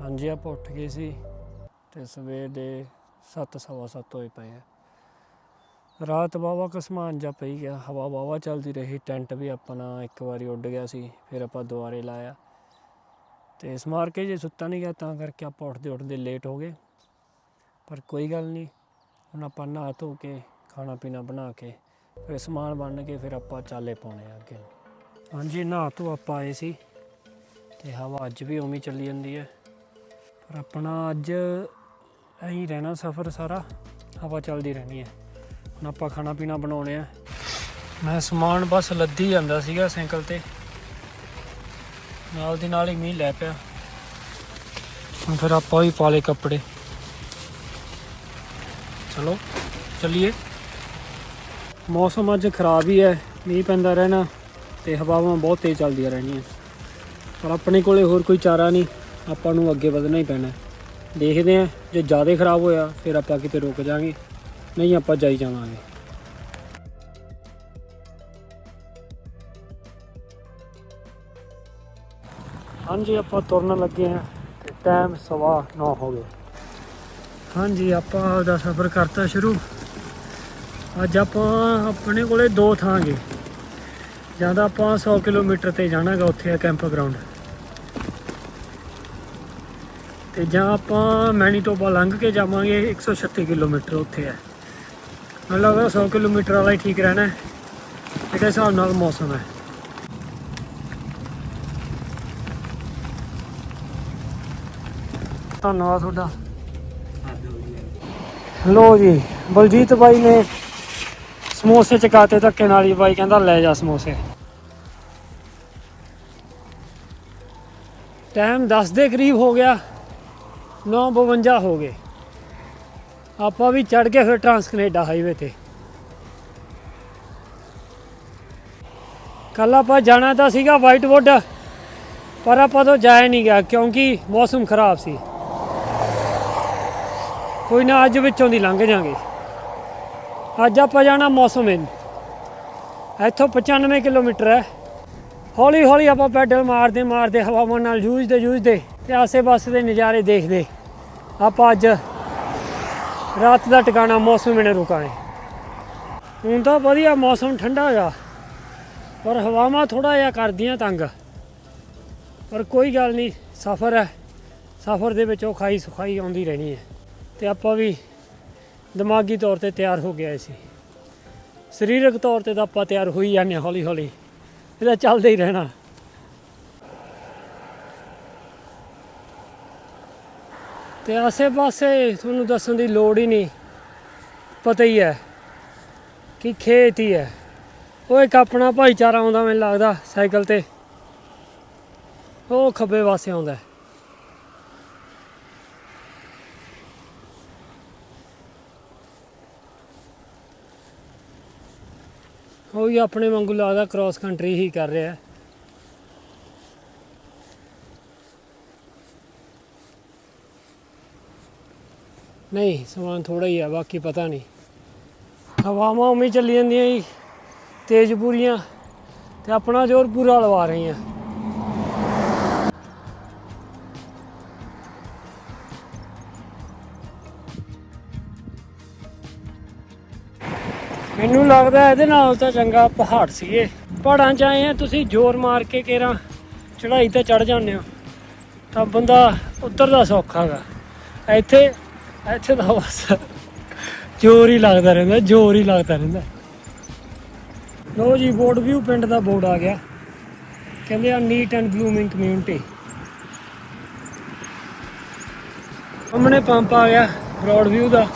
ਹਾਂਜੀ, ਆਪਾਂ ਉੱਠ ਗਏ ਸੀ ਤੇ ਸਵੇਰ ਦੇ 7:30 ਹੋਏ ਪਏ ਆ। ਰਾਤ ਵਾਹਵਾ ਕਸਮਾਨ ਜਾ ਪਈ ਗਿਆ ਹਵਾ ਵਾਹਵਾ ਚੱਲਦੀ ਰਹੀ, ਟੈਂਟ ਵੀ ਆਪਣਾ ਇੱਕ ਵਾਰੀ ਉੱਡ ਗਿਆ ਸੀ, ਫਿਰ ਆਪਾਂ ਦੁਬਾਰੇ ਲਾਇਆ। ਤੇ ਇਸ ਮਾਰ ਕੇ ਜੇ ਸੁੱਤਾ ਨਹੀਂ ਗਿਆ ਤਾਂ ਕਰਕੇ ਆਪਾਂ ਉੱਠਦੇ ਉੱਠਦੇ ਲੇਟ ਹੋ ਗਏ। ਪਰ ਕੋਈ ਗੱਲ ਨਹੀਂ ਹੁਣ ਆਪਾਂ ਨਹਾ ਧੋ ਕੇ, ਖਾਣਾ ਪੀਣਾ ਬਣਾ ਕੇ, ਫਿਰ ਸਮਾਨ ਬੰਨ ਕੇ ਫਿਰ ਆਪਾਂ ਚਾਲੇ ਪਾਉਣੇ ਆ ਅੱਗੇ ਹਾਂਜੀ, ਨਹਾ ਧੋ ਆਪਾਂ ਆਏ ਸੀ ਤੇ ਹਵਾ ਅੱਜ ਵੀ ਉਵੇਂ ਚੱਲੀ ਜਾਂਦੀ ਹੈ। ਪਰ ਆਪਣਾ ਅੱਜ ਐਂ ਰਹਿਣਾ ਸਫ਼ਰ ਸਾਰਾ, ਹਵਾ ਚੱਲਦੀ ਰਹਿਣੀ ਹੈ। ਹੁਣ ਆਪਾਂ ਖਾਣਾ ਪੀਣਾ ਬਣਾਉਣੇ ਆ। ਮੈਂ ਸਮਾਨ ਬਸ ਲੱਦੀ ਜਾਂਦਾ ਸੀਗਾ ਸਾਈਕਲ ਤੇ। ਨਾਲ ਦੀ ਨਾਲ ਹੀ ਮੀਂਹ ਲੈ ਪਿਆ। ਹੁਣ ਫਿਰ ਆਪਾਂ ਵੀ ਪਾ ਲਏ ਕੱਪੜੇ। ਚਲੋ, ਚੱਲੀਏ। ਮੌਸਮ ਅੱਜ ਖਰਾਬ ਹੀ ਹੈ, ਮੀਂਹ ਪੈਂਦਾ ਰਹਿਣਾ। ਤੇ ਹਵਾਵਾਂ ਬਹੁਤ ਤੇਜ਼ ਚੱਲਦੀਆਂ ਰਹਿਣੀਆਂ। ਪਰ ਆਪਣੇ ਕੋਲੇ ਹੋਰ ਕੋਈ ਚਾਰਾ ਨਹੀਂ, ਆਪਾਂ ਨੂੰ ਅੱਗੇ ਵਧਣਾ ਹੀ ਪੈਣਾ। ਦੇਖਦੇ ਹਾਂ, ਜੇ ਜ਼ਿਆਦਾ ਖਰਾਬ ਹੋਇਆ, ਫਿਰ ਆਪਾਂ ਕਿਤੇ ਰੁਕ ਜਾਾਂਗੇ ਨਹੀਂ ਆਪਾਂ ਜਾਈ ਜਾਵਾਂਗੇ। ਹਾਂਜੀ, ਆਪਾਂ ਤੁਰਨ ਲੱਗੇ ਹਾਂ ਤੇ ਟਾਈਮ ਸਵਾ 9 ਹੋ ਗਏ ਹਾਂਜੀ, ਆਪਾਂ ਦਾ ਸਫ਼ਰ ਕਰਤਾ ਸ਼ੁਰੂ। ਅੱਜ ਆਪਾਂ ਆਪਣੇ ਕੋਲੇ ਦੋ ਥਾਂ ਗਏ। ਜਾਂ ਤਾਂ ਆਪਾਂ 100 ਕਿਲੋਮੀਟਰ ਤੇ ਜਾਣਾਗਾ ਉੱਥੇ ਆ ਕੈਂਪ ਗਰਾਊਂਡ ਤੇ ਜਾਂ ਆਪਾਂ ਮੈਨੀਟੋਬਾ ਲੰਘ ਕੇ ਜਾਵਾਂਗੇ 136 ਕਿਲੋਮੀਟਰ ਉੱਥੇ ਹੈ ਮੈਨੂੰ ਲੱਗਦਾ 100 ਕਿਲੋਮੀਟਰ ਵਾਲਾ ਹੀ ਠੀਕ ਰਹਿਣਾ ਹੈ। ਜਿਹੜੇ ਹਿਸਾਬ ਨਾਲ ਮੌਸਮ ਹੈ। ਧੰਨਵਾਦ ਤੁਹਾਡਾ। ਲੋ ਜੀ ਬਲਜੀਤ ਬਾਈ ਨੇ ਸਮੋਸੇ ਚਕਾਤੇ ਧੱਕੇ ਨਾਲ ਹੀ ਬਾਈ ਕਹਿੰਦਾ ਲੈ ਜਾ ਸਮੋਸੇ। ਟਾਈਮ 10 ਦੇ ਕਰੀਬ ਹੋ ਗਿਆ 9:52 ਹੋ ਗਏ। ਆਪਾਂ ਵੀ ਚੜ ਕੇ ਫਿਰ ਟਰਾਂਸ ਕੈਨੇਡਾ ਹਾਈਵੇ ਤੇ। ਕੱਲ ਆਪਾਂ ਜਾਣਾ ਤਾਂ ਸੀਗਾ ਵਾਈਟਵੁੱਡ ਪਰ ਆਪਾਂ ਤੋਂ ਜਾਇਆ ਨਹੀਂ ਗਿਆ ਕਿਉਂਕਿ ਮੌਸਮ ਖਰਾਬ ਸੀ। ਕੋਈ ਨਾ ਅੱਜ ਵਿੱਚੋਂ ਦੀ ਲੰਘ ਜਾਾਂਗੇ। ਅੱਜ ਆਪਾਂ ਜਾਣਾ ਮੌਸਮਿਨ ਇੱਥੋਂ 95 ਕਿਲੋਮੀਟਰ ਹੈ। ਹੌਲੀ ਹੌਲੀ ਆਪਾਂ ਪੈਡਲ ਮਾਰਦੇ ਮਾਰਦੇ ਹਵਾਵਾਂ ਨਾਲ ਜੂਝਦੇ ਜੂਝਦੇ ਤੇ ਆਸੇ-ਪਾਸੇ ਦੇ ਨਜ਼ਾਰੇ ਦੇਖਦੇ। ਆਪਾਂ ਅੱਜ ਰਾਤ ਦਾ ਟਿਕਾਣਾ ਮੌਸਮ ਨੇ ਰੁਕਾਂਗੇ। ਹੁਣ ਤਾਂ ਵਧੀਆ ਮੌਸਮ ਠੰਡਾ ਹੈਗਾ ਪਰ ਹਵਾਵਾਂ ਥੋੜਾ ਜਿਹਾ ਕਰਦੀਆਂ ਤੰਗ। ਪਰ ਕੋਈ ਗੱਲ ਨਹੀਂ, ਸਫ਼ਰ ਹੈ। ਸਫ਼ਰ ਦੇ ਵਿੱਚ ਉਹ ਖਾਈ ਸੁਖਾਈ ਆਉਂਦੀ ਰਹਿਣੀ ਹੈ। ਤੇ ਆਪਾਂ ਵੀ ਦਿਮਾਗੀ ਤੌਰ ਤੇ ਤਿਆਰ ਹੋ ਗਿਆ ਸੀ। ਸਰੀਰਕ ਤੌਰ ਤੇ ਤਾਂ ਆਪਾਂ ਤਿਆਰ ਹੋਈ ਜਾਂਦੇ ਹਾਂ ਹੌਲੀ ਹੌਲੀ ਇਹਦਾ ਚੱਲਦਾ ਹੀ ਰਹਿਣਾ। ਤੇ ਆਸੇ-ਪਾਸੇ ਤੁਹਾਨੂੰ ਦੱਸਣ ਦੀ ਲੋੜ ਹੀ ਨਹੀਂ। ਪਤਾ ਹੀ ਹੈ ਕਿ ਖੇਤ ਹੀ ਹੈ। ਉਹ ਇੱਕ ਆਪਣਾ ਭਾਈਚਾਰਾ ਆਉਂਦਾ ਮੈਨੂੰ ਲੱਗਦਾ ਸਾਈਕਲ ਤੇ। ਉਹ ਖੱਬੇ ਪਾਸੇ ਆਉਂਦਾ ਉਹ ਵੀ ਆਪਣੇ ਵਾਂਗੂ ਲੱਗਦਾ ਕ੍ਰਾਸ ਕੰਟਰੀ ਹੀ ਕਰ ਰਿਹਾ। ਹੈ ਨਹੀਂ, ਸਮਾਨ ਥੋੜਾ ਹੀ ਆ, ਬਾਕੀ ਪਤਾ ਨਹੀਂ। ਹਵਾਵਾਂ ਉਵੇਂ ਚੱਲੀ ਜਾਂਦੀਆਂ ਜੀ, ਤੇਜ਼ ਪੂਰੀਆਂ, ਤੇ ਆਪਣਾ ਜ਼ੋਰ ਪੂਰਾ ਲਵਾ ਰਹੀਆਂ। ਮੈਨੂੰ ਲੱਗਦਾ ਇਹਦੇ ਨਾਲ ਤਾਂ ਚੰਗਾ ਪਹਾੜ ਸੀਗੇ। ਪਹਾੜਾਂ 'ਚ ਆਏ ਆ, ਤੁਸੀਂ ਜ਼ੋਰ ਮਾਰ ਕੇ ਕੇਰਾ ਚੜ੍ਹਾਈ ਤੇ ਚੜ ਜਾਂਦੇ ਹੋ। ਤਾਂ ਬੰਦਾ ਉਤਰਦਾ ਸੌਖਾ ਹੈਗਾ ਇੱਥੇ ਇੱਥੇ ਤਾਂ ਬਸ ਜ਼ੋਰ ਹੀ ਲੱਗਦਾ ਰਹਿੰਦਾ, ਜ਼ੋਰ ਹੀ ਲੱਗਦਾ ਰਹਿੰਦਾ। ਲੋ ਜੀ ਬੋਰਡ ਵਿਊ ਪਿੰਡ ਦਾ ਬੋਰਡ ਆ ਗਿਆ। ਕਹਿੰਦੇ ਆ ਨੀਟ ਐਂਡ ਬਲੂਮਿੰਗ ਕਮਿਊਨਿਟੀ ਸਾਹਮਣੇ ਪੰਪ ਆ ਗਿਆ ਬ੍ਰੌਡ ਵਿਊ ਦਾ।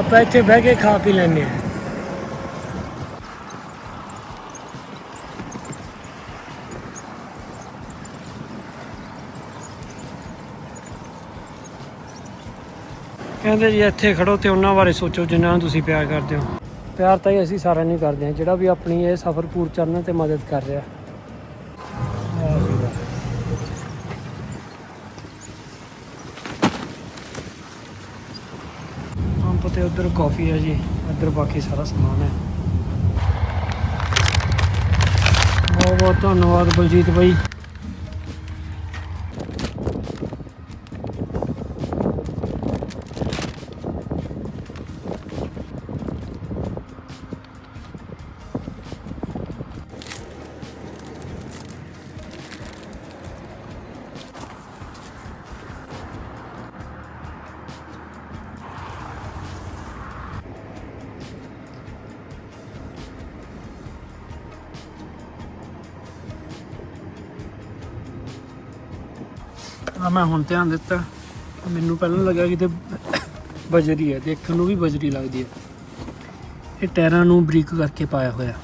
ਆਪਾਂ ਇੱਥੇ ਬਹਿ ਕੇ ਖਾ ਪੀ ਲੈਂਦੇ ਹਾਂ। ਕਹਿੰਦੇ ਜੀ ਇੱਥੇ ਖੜੋ ਤੇ ਉਹਨਾਂ ਬਾਰੇ ਸੋਚੋ ਜਿਨ੍ਹਾਂ ਨੂੰ ਤੁਸੀਂ ਪਿਆਰ ਕਰਦੇ ਹੋ। ਪਿਆਰ ਤਾਂ ਹੀ ਅਸੀਂ ਸਾਰਿਆਂ ਨੂੰ ਕਰਦੇ ਹਾਂ, ਜਿਹੜਾ ਵੀ ਆਪਣੀ ਇਹ ਸਫ਼ਰ ਪੂਰ ਚੜਨ ਤੇ ਮਦਦ ਕਰ ਰਿਹਾ। ਤੇ ਉਧਰ ਕਾਫੀ ਹੈ ਜੀ। ਇੱਧਰ ਬਾਕੀ ਸਾਰਾ ਸਮਾਨ ਹੈ। ਬਹੁਤ ਬਹੁਤ ਧੰਨਵਾਦ ਬਲਜੀਤ ਬਾਈ। ਆ, ਮੈਂ ਹੁਣ ਧਿਆਨ ਦਿੱਤਾ। ਮੈਨੂੰ ਪਹਿਲਾਂ ਲੱਗਾ ਕਿਤੇ ਬਜਰੀ ਹੈ, ਦੇਖਣ ਨੂੰ ਵੀ ਬਜਰੀ ਲੱਗਦੀ ਹੈ। ਇਹ ਟਾਇਰਾਂ ਨੂੰ ਬਰੀਕ ਕਰਕੇ ਪਾਇਆ ਹੋਇਆ।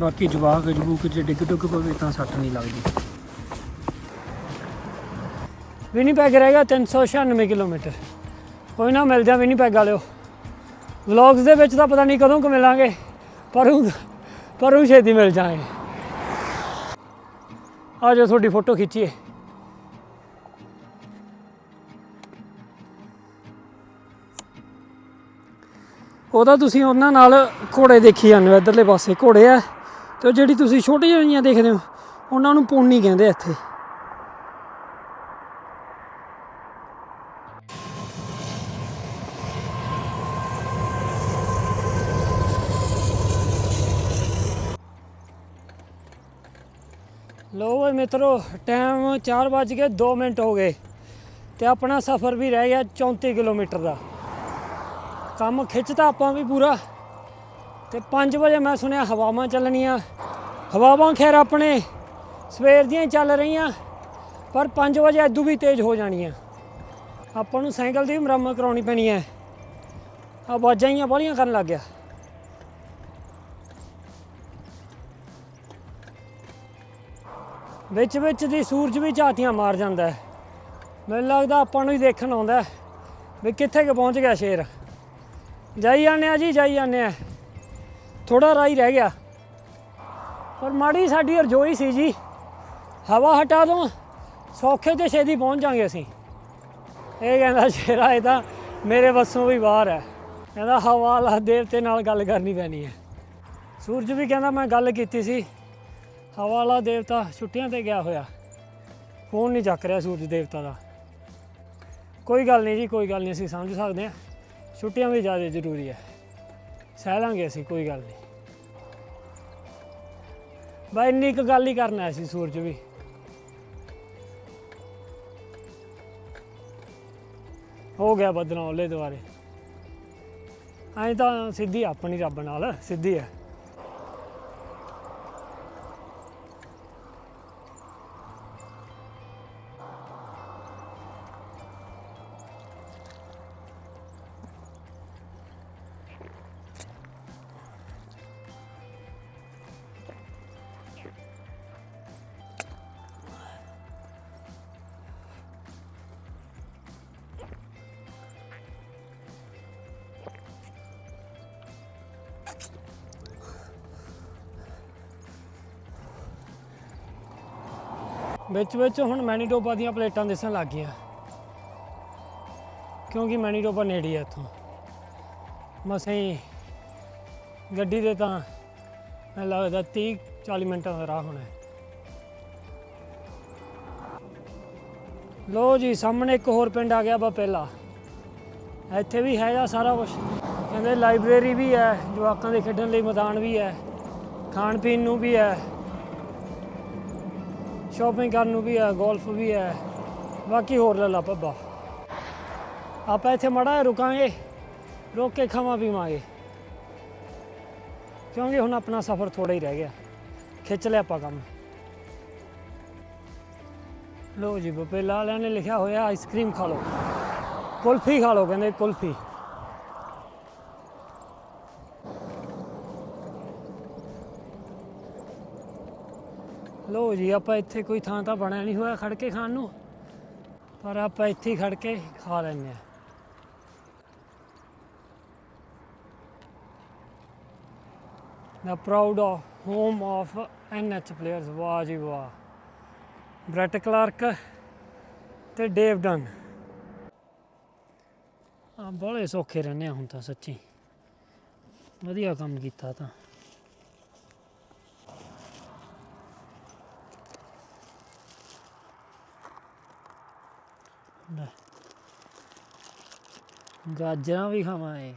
ਬਾਕੀ ਜਵਾਕ ਜਬੂਕ ਜੇ ਡਿੱਗ ਡੁੱਗ ਪਵੇ ਤਾਂ ਸੱਟ ਨਹੀਂ ਲੱਗਦੀ। ਵਿਨੀਪੈਗ ਰਹਿ ਗਿਆ 396 ਕਿਲੋਮੀਟਰ। ਕੋਈ ਨਾ ਮਿਲ ਜਾ ਵਿਨੀਪੈਗ ਵਾਲਿਓ। ਵਲੌਗਸ ਦੇ ਵਿੱਚ ਤਾਂ ਪਤਾ ਨਹੀਂ ਕਦੋਂ ਕੁ ਮਿਲਾਂਗੇ, ਪਰ ਉਹ ਪਰ ਉਹ ਛੇਤੀ ਮਿਲ ਜਾਏ ਆ ਜਾਓ, ਤੁਹਾਡੀ ਫੋਟੋ ਖਿੱਚੀਏ। ਉਹਦਾ ਤੁਸੀਂ ਉਹਨਾਂ ਨਾਲ ਘੋੜੇ ਦੇਖੀ ਜਾਂਦੇ ਹੋ, ਇਧਰਲੇ ਪਾਸੇ। ਘੋੜੇ ਆ। ਤੇ ਉਹ ਜਿਹੜੀ ਤੁਸੀਂ ਛੋਟੀਆਂ ਜਿਹੀਆਂ ਦੇਖਦੇ ਹੋ, ਉਹਨਾਂ ਨੂੰ ਪੌਣੀ ਕਹਿੰਦੇ ਇੱਥੇ। ਲੋ ਓਏ ਮਿੱਤਰੋ ਟਾਈਮ 4 ਵੱਜ ਕੇ 2 ਮਿੰਟ ਹੋ ਗਏ। ਤੇ ਆਪਣਾ ਸਫ਼ਰ ਵੀ ਰਹਿ ਗਿਆ 34 ਕਿਲੋਮੀਟਰ ਦਾ। ਕੰਮ ਖਿੱਚਤਾ ਆਪਾਂ ਵੀ ਪੂਰਾ। ਤੇ 5 ਵਜੇ ਮੈਂ ਸੁਣਿਆ ਹਵਾਵਾਂ ਚੱਲਣੀਆਂ। ਹਵਾਵਾਂ ਖੈਰ ਆਪਣੇ ਸਵੇਰ ਦੀਆਂ ਹੀ ਚੱਲ ਰਹੀਆਂ, ਪਰ 5 ਵਜੇ ਐਦੂ ਵੀ ਤੇਜ਼ ਹੋ ਜਾਣੀਆਂ। ਆਪਾਂ ਨੂੰ ਸਾਈਕਲ ਦੀ ਵੀ ਮੁਰੰਮਤ ਕਰਾਉਣੀ ਪੈਣੀ ਹੈ। ਆਵਾਜ਼ਾਂ ਹੀ ਬਾਹਲੀਆਂ ਕਰਨ ਲੱਗ ਗਿਆ। ਵਿੱਚ ਵਿੱਚ ਦੀ ਸੂਰਜ ਵੀ ਝਾਤੀਆਂ ਮਾਰ ਜਾਂਦਾ ਹੈ। ਮੈਨੂੰ ਲੱਗਦਾ ਆਪਾਂ ਨੂੰ ਹੀ ਦੇਖਣ ਆਉਂਦਾ ਵੀ ਕਿੱਥੇ ਕੁ ਪਹੁੰਚ ਗਿਆ ਸ਼ੇਰ। ਜਾਈ ਜਾਂਦੇ ਆ ਜੀ, ਜਾਈ ਜਾਂਦੇ ਆ। ਥੋੜਾ ਰਾਹ ਰਹਿ ਗਿਆ। ਪਰ ਮਾੜੀ ਸਾਡੀ ਰਜੋਈ ਸੀ ਜੀ। ਹਵਾ ਹਟਾ ਦੋ, ਸੌਖੇ ਤੇ ਛੇਤੀ ਪਹੁੰਚ ਜਾਾਂਗੇ ਅਸੀਂ। ਇਹ ਕਹਿੰਦਾ, ਸ਼ੇਰਾ, ਇਹ ਤਾਂ ਮੇਰੇ ਵੱਸੋਂ ਵੀ ਬਾਹਰ ਹੈ। ਕਹਿੰਦਾ ਹਵਾਲਾ ਦੇਵਤੇ ਨਾਲ ਗੱਲ ਕਰਨੀ ਪੈਣੀ ਹੈ। ਸੂਰਜ ਵੀ ਕਹਿੰਦਾ, ਮੈਂ ਗੱਲ ਕੀਤੀ ਸੀ। ਹਵਾਲਾ ਦੇਵਤਾ ਛੁੱਟੀਆਂ ਤੇ ਗਿਆ ਹੋਇਆ। ਫੋਨ ਨਹੀਂ ਚੱਕ ਰਿਹਾ ਸੂਰਜ ਦੇਵਤਾ ਦਾ। ਕੋਈ ਗੱਲ ਨਹੀਂ ਜੀ, ਕੋਈ ਗੱਲ ਨਹੀਂ, ਅਸੀਂ ਸਮਝ ਸਕਦੇ ਹਾਂ। ਛੁੱਟੀਆਂ ਵੀ ਜ਼ਿਆਦਾ ਜ਼ਰੂਰੀ ਹੈ ਸਹਿ ਲਾਂਗੇ ਅਸੀਂ, ਕੋਈ ਗੱਲ ਨਹੀਂ। ਬਈ ਇੰਨੀ ਕੁ ਗੱਲ ਹੀ ਕਰਨਾ ਸੀ ਸੂਰਜ ਵੀ। ਹੋ ਗਿਆ ਬਦਨੌਲੇ ਦੁਆਰੇ ਐਂ ਤਾਂ ਸਿੱਧੀ ਆਪਣੀ ਰੱਬ ਨਾਲ, ਸਿੱਧੀ ਹੈ ਵਿੱਚ ਵਿੱਚ ਹੁਣ ਮੈਨੀਟੋਬਾ ਦੀਆਂ ਪਲੇਟਾਂ ਦਿਸਣ ਲੱਗ ਗਈਆਂ। ਕਿਉਂਕਿ ਮੈਨੀਟੋਬਾ ਨੇੜੇ ਆ ਇੱਥੋਂ। ਮਸਾਂ ਹੀ ਗੱਡੀ ਦੇ ਤਾਂ ਮੈਨੂੰ ਲੱਗਦਾ 30 40 ਮਿੰਟਾਂ ਦਾ ਰਾਹ ਹੋਣਾ ਲੋ ਜੀ, ਸਾਹਮਣੇ ਇੱਕ ਹੋਰ ਪਿੰਡ ਆ ਗਿਆ ਵਾ ਪਹਿਲਾ ਇੱਥੇ ਵੀ ਹੈਗਾ ਸਾਰਾ ਕੁਝ ਕਹਿੰਦੇ ਲਾਇਬ੍ਰੇਰੀ ਵੀ ਹੈ, ਜਵਾਕਾਂ ਦੇ ਖੇਡਣ ਲਈ ਮੈਦਾਨ ਵੀ ਹੈ, ਖਾਣ ਪੀਣ ਨੂੰ ਵੀ ਹੈ। ਸ਼ਾਪਿੰਗ ਕਰਨ ਨੂੰ ਵੀ ਹੈ ਗੋਲਫ ਵੀ ਹੈ, ਬਾਕੀ ਹੋਰ ਲੈ ਲਾ ਪੱਬਾ ਆਪਾਂ ਇੱਥੇ ਮੜਾ ਰੁਕਾਂਗੇ, ਰੁਕ ਕੇ ਖਾਵਾਂ ਪੀਵਾਂਗੇ। ਕਿਉਂਕਿ ਹੁਣ ਆਪਣਾ ਸਫ਼ਰ ਥੋੜਾ ਹੀ ਰਹਿ ਗਿਆ, ਖਿੱਚ ਲਿਆ ਆਪਾਂ ਕੰਮ। ਲੋ ਜੀ ਬਪੇਲਾ ਵਾਲਿਆਂ ਨੇ ਲਿਖਿਆ ਹੋਇਆ ਆਈਸਕ੍ਰੀਮ ਖਾ ਲਓ। ਕੁਲਫੀ ਖਾ ਲਓ, ਕਹਿੰਦੇ ਕੁਲਫੀ। ਲੋ ਜੀ, ਆਪਾਂ ਇੱਥੇ ਕੋਈ ਥਾਂ ਤਾਂ ਬਣਿਆ ਨਹੀਂ ਹੋਇਆ ਖੜ ਕੇ ਖਾਣ ਨੂੰ, ਪਰ ਆਪਾਂ ਇੱਥੇ ਹੀ ਖੜ ਕੇ ਖਾ ਲੈਂਦੇ ਆ the proud of home of NH players, ਵਾਹ ਜੀ ਵਾਹ। ਬ੍ਰੈਟ ਕਲਾਰਕ ਤੇ ਡੇਵ ਡਨ ਆ ਬੜੇ ਸੌਖੇ ਰਹਿੰਦੇ ਆ ਹੁਣ ਤਾਂ ਸੱਚੀ। ਵਧੀਆ ਕੰਮ ਕੀਤਾ ਤਾਂ। ਗਾਜਰਾਂ ਵੀ ਖਾਵਾਂ ਖਾਵਾਂਗੇ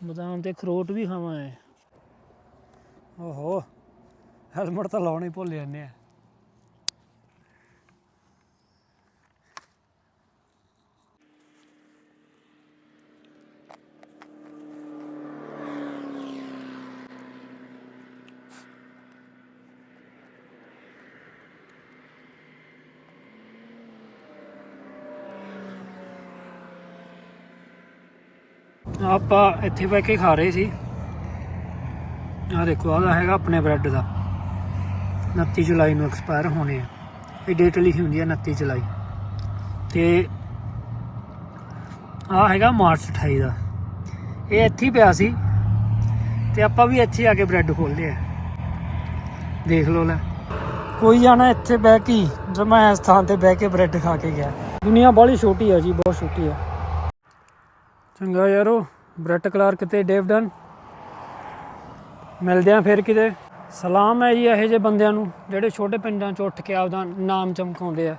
ਬਦਾਮ ਤੇ ਖਰੋਟ ਵੀ ਖਾਵਾਂ ਖਾਵਾਂਗੇ ਓਹੋ ਹੈਲਮਟ ਤਾਂ ਲਾਉਣੀ ਭੁੱਲ ਜਾਂਦੇ ਆ। ਆਪਾਂ ਇੱਥੇ ਬੈ ਕੇ ਖਾ ਰਹੇ ਸੀ। ਆਹ ਦੇਖੋ ਆਹ ਹੈਗਾ ਆਪਣੇ ਬ੍ਰੈਡ ਦਾ। 29 ਜੁਲਾਈ ਨੂੰ ਐਕਸਪਾਇਰ ਹੋਣੇ ਆ। ਇਹ ਡੇਟ ਲਿਖੀ ਹੁੰਦੀ ਹੈ 29 ਜੁਲਾਈ। ਤੇ ਆਹ ਹੈਗਾ ਮਾਰਚ 28 ਦਾ। ਇਹ ਇੱਥੇ ਪਿਆ ਸੀ। ਤੇ ਆਪਾਂ ਵੀ ਇੱਥੇ ਆ ਕੇ ਬ੍ਰੈਡ ਖੋਲ੍ਹਦੇ ਆ। ਦੇਖ ਲਓ ਲੈ। ਕੋਈ ਜਾਣਾ ਇੱਥੇ ਬਹਿ ਕੇ ਹੀ, ਮੈਂ ਇਸ ਥਾਂ ਤੇ ਬਹਿ ਕੇ ਬ੍ਰੈਡ ਖਾ ਕੇ ਗਿਆ। ਦੁਨੀਆ ਬੜੀ ਛੋਟੀ ਹੈ ਜੀ ਬਹੁਤ ਛੋਟੀ ਹੈ ਚੰਗਾ ਯਾਰੋ। ਬ੍ਰੈਟ ਕਲਾਰਕ ਤੇ ਡੇਵਡਨ ਮਿਲਦੇ ਆ ਫਿਰ ਕਿਤੇ। ਸਲਾਮ ਹੈ ਜੀ ਇਹੋ ਜਿਹੇ ਬੰਦਿਆਂ ਨੂੰ, ਜਿਹੜੇ ਛੋਟੇ ਪਿੰਡਾਂ 'ਚ ਉੱਠ ਕੇ ਆਪਦਾ ਨਾਮ ਚਮਕਾਉਂਦੇ ਆ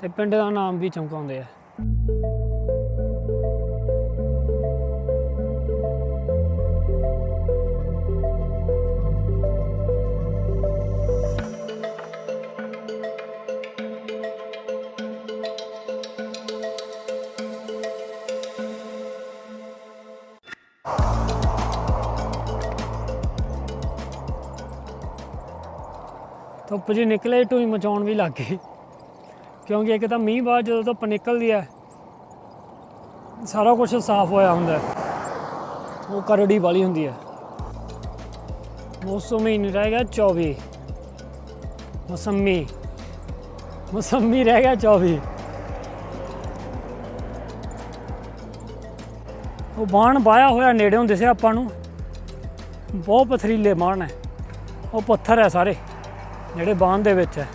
ਤੇ ਪਿੰਡ ਦਾ ਨਾਮ ਵੀ ਚਮਕਾਉਂਦੇ ਆ। ਧੁੱਪ ਜੀ ਨਿਕਲੇ ਟੂਈ ਮਚਾਉਣ ਵੀ ਲੱਗ ਗਈ। ਕਿਉਂਕਿ ਇੱਕ ਤਾਂ ਮੀਂਹ ਬਾਅਦ ਜਦੋਂ ਧੁੱਪ ਨਿਕਲਦੀ ਹੈ, ਸਾਰਾ ਕੁਝ ਸਾਫ਼ ਹੋਇਆ ਹੁੰਦਾ ਹੈ। ਉਹ ਕਰੜੀ ਵਾਲੀ ਹੁੰਦੀ ਹੈ। ਮੌਸਮੀ ਨਹੀਂ ਰਹਿ ਗਿਆ 24 ਮੌਸਮੀ। ਮੌਸਮੀ ਰਹਿ ਗਿਆ 24 ਉਹ ਬਾਣ ਬਾਇਆ ਹੋਇਆ ਨੇੜੇ ਹੁੰਦੇ ਸੀ ਆਪਾਂ ਨੂੰ। ਬਹੁਤ ਪਥਰੀਲੇ ਬਾਣ ਹੈ। ਉਹ ਪੱਥਰ ਹੈ ਸਾਰੇ। ਜਿਹੜੇ ਬਾਂਧ ਦੇ ਵਿੱਚ ਹੈ।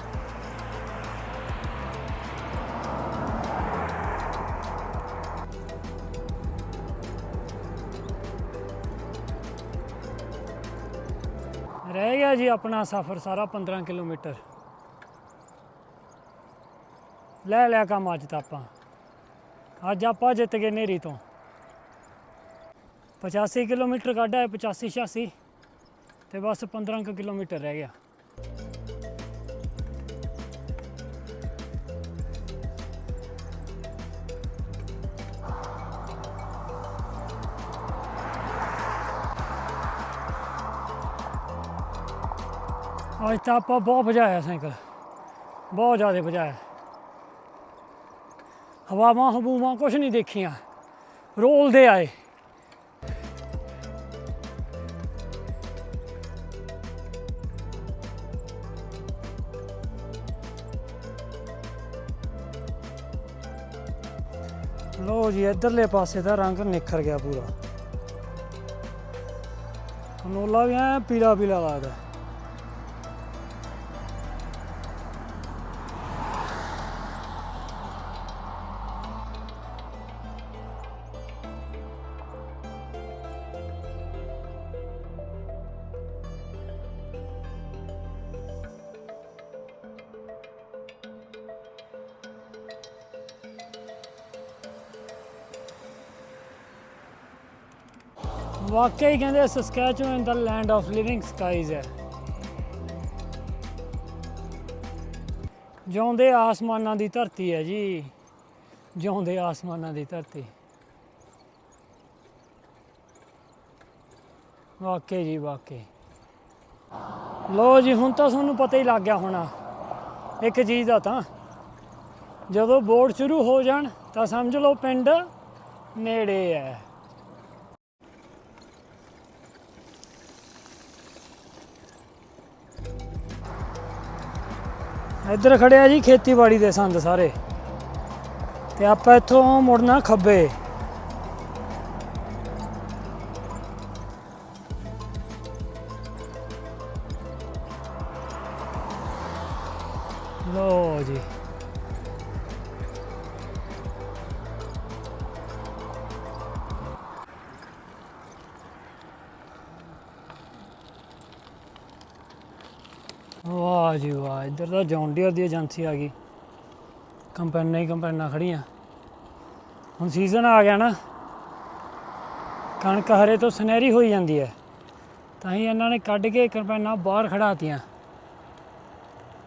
ਰਹਿ ਗਿਆ ਜੀ ਆਪਣਾ ਸਫ਼ਰ ਸਾਰਾ 15 ਕਿਲੋਮੀਟਰ। ਲੈ ਲਿਆ ਕੰਮ ਅੱਜ ਤਾਂ ਆਪਾਂ। ਅੱਜ ਆਪਾਂ ਜਿੱਤ ਗਏ ਨੇਰੀ ਤੋਂ। 85 ਕਿਲੋਮੀਟਰ ਕੱਢਿਆ ਹੈ 85 86 ਤੇ ਬਸ 15 ਕੁ ਕਿਲੋਮੀਟਰ ਰਹਿ ਗਿਆ। ਅੱਜ ਤਾਂ ਆਪਾਂ ਬਹੁਤ ਭਜਾਇਆ ਸਾਈਕਲ ਬਹੁਤ ਜ਼ਿਆਦਾ ਭਜਾਇਆ ਹਵਾਵਾਂ ਹਬੂਵਾਂ ਕੁਝ ਨਹੀਂ ਦੇਖੀਆਂ ਰੋਲਦੇ ਆਏ ਲੋ ਜੀ ਇਧਰਲੇ ਪਾਸੇ ਦਾ ਰੰਗ ਨਿਖਰ ਗਿਆ ਪੂਰਾ ਕਨੋਲਾ ਵੀ ਐ ਪੀਲਾ ਪੀਲਾ ਲੱਗਦਾ ਵਾਕਈ ਕਹਿੰਦੇ ਸਸਕੈਚੂਨ ਦਾ ਲੈਂਡ ਆਫ ਲਿਵਿੰਗ ਸਕਾਈਜ਼ ਹੈ। ਜਿਉਂਦੇ ਆਸਮਾਨਾਂ ਦੀ ਧਰਤੀ ਹੈ ਜੀ। ਜਿਉਂਦੇ ਆਸਮਾਨਾਂ ਦੀ ਧਰਤੀ। ਵਾਕਈ ਜੀ, ਵਾਕਈ। ਲੋ ਜੀ, ਹੁਣ ਤਾਂ ਤੁਹਾਨੂੰ ਪਤਾ ਹੀ ਲੱਗ ਗਿਆ ਹੋਣਾ। ਇੱਕ ਚੀਜ਼ ਦਾ ਤਾਂ। ਜਦੋਂ ਬੋਰਡ ਸ਼ੁਰੂ ਹੋ ਜਾਣ, ਤਾਂ ਸਮਝ ਲਓ ਪਿੰਡ ਨੇੜੇ ਹੈ। ਇੱਧਰ ਖੜਿਆ ਜੀ ਖੇਤੀਬਾੜੀ ਦੇ ਸੰਦ ਸਾਰੇ। ਤੇ ਆਪਾਂ ਇੱਥੋਂ ਮੁੜਨਾ ਖੱਬੇ। ਵਾਹ ਇੱਧਰ ਦੀ ਏਜੰਸੀ ਆ ਗਈ। ਕੰਪੈਨਾਂ ਹੀ ਕੰਪੈਨਾਂ ਖੜੀਆਂ। ਹੁਣ ਸੀਜ਼ਨ ਆ ਗਿਆ ਨਾ। ਕਣਕ ਹਰੇ ਤੋਂ ਸੁਨਹਿਰੀ ਹੋਈ ਜਾਂਦੀ ਹੈ। ਤਾਂ ਹੀ ਇਹਨਾਂ ਨੇ ਕੱਢ ਕੇ ਕੰਪੈਨਾਂ ਬਾਹਰ ਖੜਾਤੀਆਂ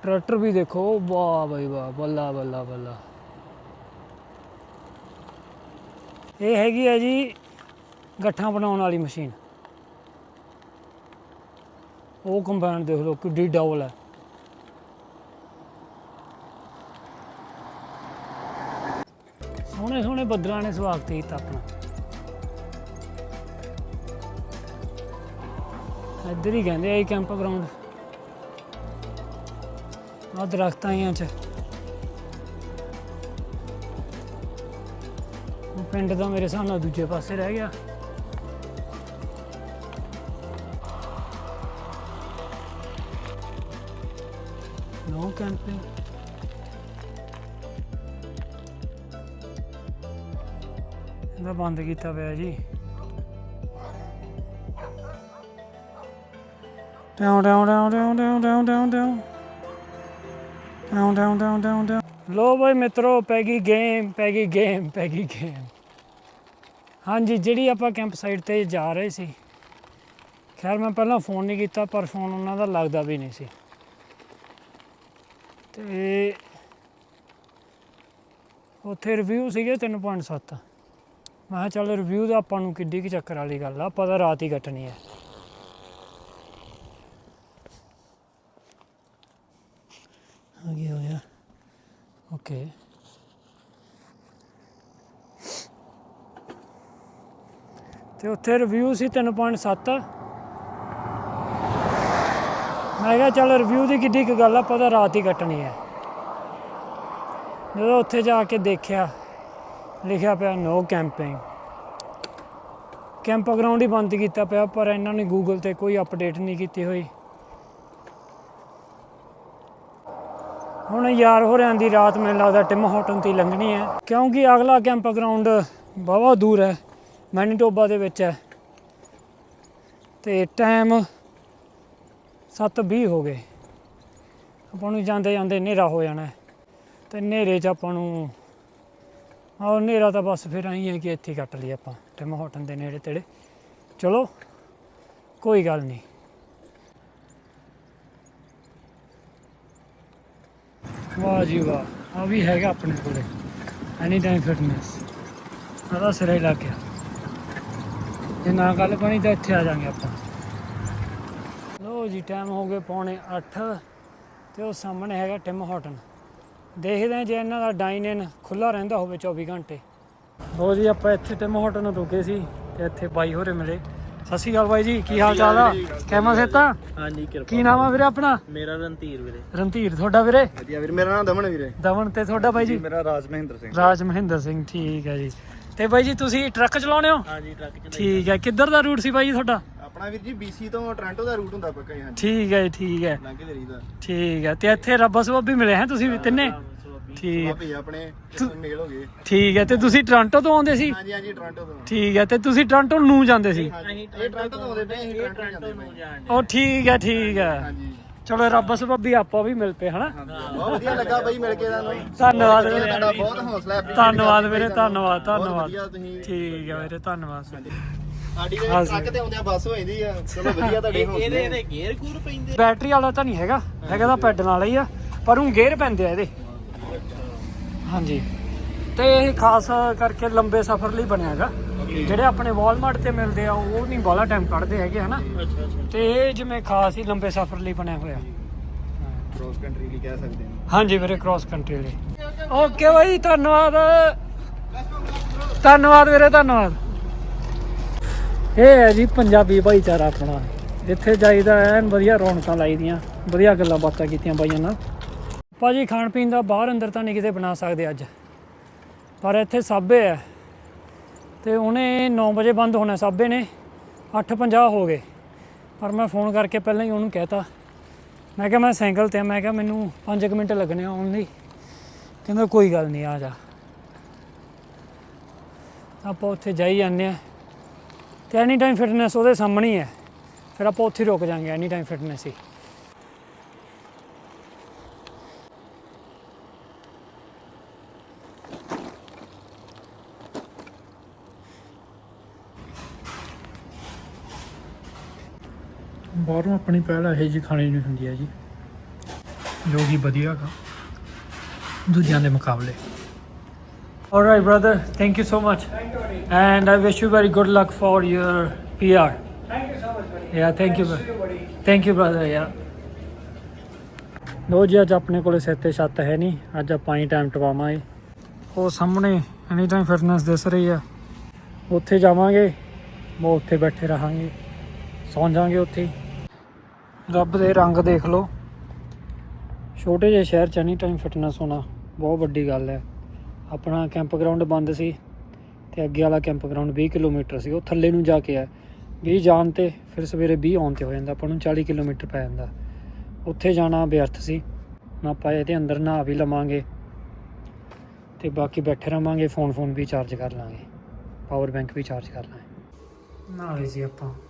ਟਰੈਕਟਰ ਵੀ ਦੇਖੋ, ਵਾਹ ਬਈ ਵਾਹ, ਬੱਲਾ ਬੱਲਾ ਬੱਲਾ। ਇਹ ਹੈਗੀ ਹੈ ਜੀ ਗੱਠਾਂ ਬਣਾਉਣ ਵਾਲੀ ਮਸ਼ੀਨ। ਉਹ ਕੰਬਾਈਨ ਦੇਖ ਲਓ ਕਿੱਡੀ ਡਬਲ ਹੈ। ਬੱਦਲਾਂ ਨੇ ਸਵਾਗਤ ਕੀਤਾ ਆਪਣਾ। ਇੱਧਰ ਹੀ ਕਹਿੰਦੇ ਆ ਕੈਂਪ ਗਰਾਊਂਡ ਆ ਦਰਖਤਾਂ ਹੀ ਚ ਉਹ ਪਿੰਡ ਦਾ ਮੇਰੇ ਹਿਸਾਬ ਨਾਲ ਦੂਜੇ ਪਾਸੇ ਰਹਿ ਗਿਆ। ਨੋ ਕੈਂਪਿੰਗ ਇਹਦਾ ਬੰਦ ਕੀਤਾ ਪਿਆ ਜੀ। ਡਾਉਂ ਡਾਉਂ ਡਾਉਂ ਡਾਉਂ ਡਾਉਂ ਡਾਉਂ ਡਾਉਂ ਡਾਉਂ ਡਾਉਂ ਡਾਉਂ ਡਾਉਂ ਡਾਉਂ ਲੋ ਬਈ ਮਿੱਤਰੋ, ਪੈ ਗਈ ਗੇਮ, ਪੈ ਗਈ ਗੇਮ, ਪੈ ਗਈ ਗੇਮ। ਹਾਂਜੀ, ਜਿਹੜੀ ਆਪਾਂ ਕੈਂਪ ਸਾਈਟ ਤੇ ਜਾ ਰਹੇ ਸੀ। ਖੈਰ, ਮੈਂ ਪਹਿਲਾਂ ਫੋਨ ਨਹੀਂ ਕੀਤਾ, ਪਰ ਫੋਨ ਉਹਨਾਂ ਦਾ ਲੱਗਦਾ ਵੀ ਨਹੀਂ ਸੀ। ਤੇ ਉੱਥੇ ਰਿਵਿਊ ਸੀਗੇ 3.7 ਮੈਂ ਕਿਹਾ ਚੱਲ ਰਿਵਿਊ ਦਾ ਆਪਾਂ ਨੂੰ ਕਿੱਡੀ ਕੁ ਚੱਕਰ ਵਾਲੀ ਗੱਲ ਆ, ਆਪਾਂ ਤਾਂ ਰਾਤ ਹੀ ਕੱਟਣੀ ਹੈ ਆ ਗਿਆ ਹੋਇਆ ਓਕੇ ਤੇ ਉੱਥੇ ਰਿਵਿਊ ਸੀ 3.7 ਮੈਂ ਕਿਹਾ ਚੱਲ ਰਿਵਿਊ ਦੀ ਕਿੱਡੀ ਕੁ ਗੱਲ ਆ ਪਤਾ ਰਾਤ ਹੀ ਕੱਟਣੀ ਹੈ ਜਦੋਂ ਉੱਥੇ ਜਾ ਕੇ ਦੇਖਿਆ ਲਿਖਿਆ ਪਿਆ ਨੋ ਕੈਂਪਿੰਗ ਕੈਂਪ ਗਰਾਊਂਡ ਹੀ ਬੰਦ ਕੀਤਾ ਪਿਆ, ਪਰ ਇਹਨਾਂ ਨੇ ਗੂਗਲ ਤੇ ਕੋਈ ਅਪਡੇਟ ਨਹੀਂ ਕੀਤੀ ਹੋਈ। ਹੁਣ ਯਾਰ ਹੋਰਿਆਂ ਦੀ ਰਾਤ ਮੈਨੂੰ ਲੱਗਦਾ ਟਿਮ ਹੋਟਨ ਤੇ ਲੰਘਣੀ ਹੈ, ਕਿਉਂਕਿ ਅਗਲਾ ਕੈਂਪ ਗਰਾਊਂਡ ਬਹੁਤ ਦੂਰ ਹੈ ਮੈਨੀਟੋਬਾ ਦੇ ਵਿੱਚ ਹੈ। ਤੇ ਟਾਈਮ 7:20 ਹੋ ਗਏ। ਆਪਾਂ ਨੂੰ ਜਾਂਦੇ ਜਾਂਦੇ ਹਨੇਰਾ ਹੋ ਜਾਣਾ ਹੈ। ਤੇ ਹਨੇਰੇ 'ਚ ਆਪਾਂ ਨੂੰ ਆਹ, ਹਨੇਰਾ ਤਾਂ ਬਸ ਫਿਰ ਆਈ ਹੈ ਕਿ ਇੱਥੇ ਹੀ ਕੱਟ ਲਈ ਆਪਾਂ ਟਿਮ ਹੋਟਨ ਦੇ ਨੇੜੇ ਤੇੜੇ। ਚਲੋ, ਕੋਈ ਗੱਲ ਨਹੀਂ। ਵਾਹ ਜੀ ਵਾਹ, ਆ ਵੀ ਹੈਗਾ ਆਪਣੇ ਕੋਲੇ। ਐਨੀ ਟਾਈਮ ਫਿਟਨੈਸ ਆਦਾ ਸਿਰੇ ਲੱਗ ਗਿਆ। ਜੇ ਨਾ ਗੱਲ ਬਣੀ ਤਾਂ ਇੱਥੇ ਆ ਜਾਾਂਗੇ ਆਪਾਂ। ਲੋ ਜੀ ਟਾਈਮ ਹੋ ਗਏ ਪੌਣੇ 8 ਤੇ ਉਹ ਸਾਹਮਣੇ ਹੈਗਾ ਟਿਮ ਹੋਟਨ ਦੇਖਦੇ ਹਾਂ ਜੇ ਇਹਨਾਂ ਦਾ ਡਾਈਨ ਇਨ ਖੁੱਲਾ ਰਹਿੰਦਾ ਹੋਵੇ 24 ਘੰਟੇ। ਲੋ ਜੀ ਆਪਾਂ ਇੱਥੇ ਟਿਮ ਹੋਟਨ ਰੁਕੇ ਸੀ ਤੇ ਇੱਥੇ ਬਾਈ ਹੋਰੇ ਮਿਲੇ। ਸਤਿ ਸ਼੍ਰੀ ਅਕਾਲ ਬਾਈ ਜੀ ਕੀ ਹਾਲ ਚਾਲ ਆ? ਕਿਵੇਂ ਸੇਤਾ? ਹਾਂਜੀ ਕਿਰਪਾ। ਕੀ ਨਾਮ ਆ ਵੀਰੇ ਆਪਣਾ? ਮੇਰਾ ਰਣਧੀਰ ਵੀਰੇ। ਰਣਧੀਰ ਤੁਹਾਡਾ ਵੀਰੇ? ਵਧੀਆ ਵੀਰ ਮੇਰਾ ਨਾਮ ਦਮਨ ਵੀਰੇ। ਦਮਨ ਤੇ ਤੁਹਾਡਾ ਬਾਈ ਜੀ? ਮੇਰਾ ਰਾਜ ਮਹਿੰਦਰ ਸਿੰਘ। ਰਾਜ ਮਹਿੰਦਰ ਸਿੰਘ ਠੀਕ ਹੈ ਜੀ। ਤੇ ਬਾਈ ਜੀ ਤੁਸੀਂ ਟਰੱਕ ਚਲਾਉਂਦੇ ਹੋ? ਹਾਂਜੀ ਟਰੱਕ ਚ ਠੀਕ ਹੈ ਕਿੱਧਰ ਦਾ ਰੂਟ ਸੀ ਬਾਈ ਜੀ ਤੁਹਾਡਾ? ਆਪਣਾ ਵੀਰ ਜੀ BC ਤੋਂ ਟੋਰਾਂਟੋ ਦਾ ਰੂਟ ਹੁੰਦਾ ਪੱਕਾ ਹੀ ਹਾਂਜੀ। ਠੀਕ ਹੈ ਜੀ, ਠੀਕ ਹੈ ਲੰਘੇ ਦੇ ਰਹੀਦਾ ਠੀਕ ਹੈ ਤੇ ਇੱਥੇ ਰੱਬਾ ਸਬਬ ਵੀ ਮਿਲੇ ਹੈ ਤੁਸੀਂ ਵੀ ਤਿੰਨੇ? ਠੀਕ। ਹੈ, ਭਾਪੀ ਆਪਣੇ ਇਸ ਮੇਲ ਹੋ ਗਏ। ਠੀਕ ਹੈ ਤੇ ਤੁਸੀਂ ਟੋਰਾਂਟੋ ਤੋਂ ਆਉਂਦੇ ਸੀ? ਹਾਂਜੀ ਹਾਂਜੀ ਟੋਰਾਂਟੋ ਤੋਂ। ਠੀਕ ਹੈ ਤੇ ਤੁਸੀਂ ਟੋਰਾਂਟੋ ਨੂੰ ਜਾਂਦੇ ਸੀ? ਹਾਂਜੀ ਇਹ ਟੋਰਾਂਟੋ ਤੋਂ ਆਉਂਦੇ ਪਏ ਅਸੀਂ ਟੋਰਾਂਟੋ ਨੂੰ ਉਹ ਠੀਕ ਹੈ ਠੀਕ ਹੈ। ਹਾਂਜੀ। ਚਲੋ ਰੱਬ ਸਬੱਬੀ ਆਪਾਂ ਵੀ ਮਿਲ ਪਏ ਹਨਾ? ਬਹੁਤ ਵਧੀਆ ਲੱਗਾ ਬਾਈ ਮਿਲ ਕੇ ਤੁਹਾਨੂੰ। ਧੰਨਵਾਦ। ਵੀਰੇ ਤੁਹਾਡਾ ਬਹੁਤ ਹੌਸਲਾ ਹੈ। ਧੰਨਵਾਦ ਵੀਰੇ ਧੰਨਵਾਦ ਧੰਨਵਾਦ। ਠੀਕ ਹੈ ਵੀਰੇ ਧੰਨਵਾਦ ਸਾਡੀ ਦੇ ਟਰੱਕ ਤੇ ਆਉਂਦਿਆਂ ਬੱਸ ਹੋ ਜਾਂਦੀ ਆ। ਚਲੋ ਵਧੀਆ ਤੁਹਾਡੇ ਇਹਦੇ ਹੌਸਲੇ ਇਹਦੇ ਗੇਅਰ ਗੂਰ ਪੈਂਦੇ ਬੈਟਰੀ ਵਾਲਾ ਤਾਂ ਨਹੀਂ ਹੈਗਾ ਹੈਗਾ ਤਾਂ ਪੈਡਲ ਵਾਲਾ ਹੀ ਆ ਪਰ ਉਹ ਗੇਅਰ ਪੈਂਦੇ ਆ ਇਹਦੇ। ਹਾਂਜੀ। ਤੇ ਇਹ ਖਾਸ ਕਰਕੇ ਲੰਬੇ ਸਫ਼ਰ ਲਈ ਬਣਿਆ ਹੈਗਾ। ਜਿਹੜੇ ਆਪਣੇ ਵਾਲਮਾਰਟ ਤੇ ਮਿਲਦੇ ਆ ਉਹ ਨਹੀਂ ਬਾਲਾ ਟਾਈਮ ਕੱਢਦੇ ਹੈਗੇ ਹਨਾ? ਅੱਛਾ ਅੱਛਾ। ਤੇ ਇਹ ਜਿਵੇਂ ਖਾਸ ਹੀ ਲੰਬੇ ਸਫ਼ਰ ਲਈ ਬਣਿਆ ਹੋਇਆ। ਕ੍ਰੋਸ ਕੰਟਰੀ ਲਈ ਕਹਿ ਸਕਦੇ ਹਾਂ ਹਾਂਜੀ ਵੀਰੇ ਕ੍ਰਾਸ ਕੰਟਰੀ ਲਈ। ਓਕੇ ਬਾਈ ਧੰਨਵਾਦ। ਧੰਨਵਾਦ ਵੀਰੇ ਧੰਨਵਾਦ। ਇਹ ਹੈ ਜੀ ਪੰਜਾਬੀ ਭਾਈਚਾਰਾ ਆਪਣਾ। ਜਿੱਥੇ ਜਾਈਦਾ ਐਨ ਵਧੀਆ ਰੌਣਕਾਂ ਲਾਈਦੀਆਂ ਵਧੀਆ ਗੱਲਾਂ ਬਾਤਾਂ ਕੀਤੀਆਂ ਬਾਈਆਂ ਨਾਲ। ਭਾਜੀ, ਖਾਣ ਪੀਣ ਦਾ ਬਾਹਰ ਅੰਦਰ ਤਾਂ ਨਹੀਂ ਕਿਤੇ ਬਣਾ ਸਕਦੇ ਅੱਜ। ਪਰ ਇੱਥੇ ਸਾਬੇ ਹੈ ਤੇ ਉਹਨੇ 9 ਵਜੇ ਬੰਦ ਹੋਣਾ, ਸਾਬੇ ਨੇ। 8:50 ਹੋ ਗਏ। ਪਰ ਮੈਂ ਫੋਨ ਕਰਕੇ ਪਹਿਲਾਂ ਹੀ ਉਹਨੂੰ ਕਹਿਤਾ। ਮੈਂ ਕਿਹਾ, ਮੈਂ ਸਾਈਕਲ ਤੇ ਮੈਂ ਕਿਹਾ, ਮੈਨੂੰ 5 ਮਿੰਟ ਲੱਗਣੇ ਆਉਣ ਲਈ। ਕਹਿੰਦਾ, ਕੋਈ ਗੱਲ ਨਹੀਂ, ਆ ਜਾ। ਆਪਾਂ ਉੱਥੇ ਜਾਈ ਜਾਂਦੇ ਆ। ਤੇ ਐਨੀ ਟਾਈਮ ਫਿਟਨੈਸ ਉਹਦੇ ਸਾਹਮਣੇ ਹੀ ਹੈ। ਫਿਰ ਆਪਾਂ ਉੱਥੇ ਰੁਕ ਜਾਾਂਗੇ, ਐਨੀ ਟਾਈਮ ਫਿਟਨੈਸ ਹੀ। ਬਾਹਰੋਂ ਆਪਣੀ ਪਹਿਲ ਇਹ ਜੀ ਖਾਣੀ ਨਹੀਂ ਹੁੰਦੀ ਹੈ ਜੀ ਜੋ ਕਿ ਵਧੀਆ ਗਾ ਦੂਜਿਆਂ ਦੇ ਮੁਕਾਬਲੇ Alright brother, thank you so much. And I wish you very good luck for your PR. Thank you so much, buddy. Yeah, thank you. See bro. you, buddy. Thank you brother ਯਾਰ ਲੋ ਜੀ ਅੱਜ ਆਪਣੇ ਕੋਲੇ ਸਿਰ ਤੇ ਛੱਤ ਹੈ ਨਹੀਂ ਅੱਜ ਆਪਾਂ ਹੀ ਟਾਈਮ ਟਵਾਵਾਂਗੇ ਉਹ ਸਾਹਮਣੇ ਐਨੀ ਟਾਈਮ ਫਿਟਨੈਸ ਦਿਸ ਰਹੀ ਆ ਉੱਥੇ ਜਾਵਾਂਗੇ ਉਹ ਉੱਥੇ ਬੈਠੇ ਰਹਾਂਗੇ ਸੌਂ ਜਾਾਂਗੇ ਉੱਥੇ ਹੀ। ਰੱਬ ਦੇ ਰੰਗ ਦੇਖ ਲਓ। ਛੋਟੇ ਜਿਹੇ ਸ਼ਹਿਰ ਚ ਐਨੀ ਟਾਈਮ ਫਿਟਨੈਸ ਹੋਣਾ ਬਹੁਤ ਵੱਡੀ ਗੱਲ ਹੈ। ਆਪਣਾ ਕੈਂਪ ਗਰਾਊਂਡ ਬੰਦ ਸੀ ਤੇ ਅੱਗੇ ਵਾਲਾ ਕੈਂਪ ਗਰਾਊਂਡ 20 ਕਿਲੋਮੀਟਰ ਸੀ। ਉਹ ਥੱਲੇ ਨੂੰ ਜਾ ਕੇ ਆ 20 ਜਾਣ ਤੇ ਫਿਰ ਸਵੇਰੇ 20 ਆਉਣ ਤੇ ਹੋ ਜਾਂਦਾ। ਆਪਾਂ ਨੂੰ 40 ਕਿਲੋਮੀਟਰ ਪੈ ਜਾਂਦਾ। ਉੱਥੇ ਜਾਣਾ ਬੇਅਰਥ ਸੀ। ਨਾ ਆਪਾਂ ਇਹਦੇ ਅੰਦਰ ਨਹਾ ਵੀ ਲਵਾਂਗੇ ਤੇ ਬਾਕੀ ਬੈਠੇ ਰਵਾਂਗੇ ਫੋਨ ਫੋਨ ਵੀ ਚਾਰਜ ਕਰ ਲਾਂਗੇ। ਪਾਵਰ ਬੈਂਕ ਵੀ ਚਾਰਜ ਕਰ ਲਾਂਗੇ। ਨਹਾ ਲਈ ਸੀ ਆਪਾਂ।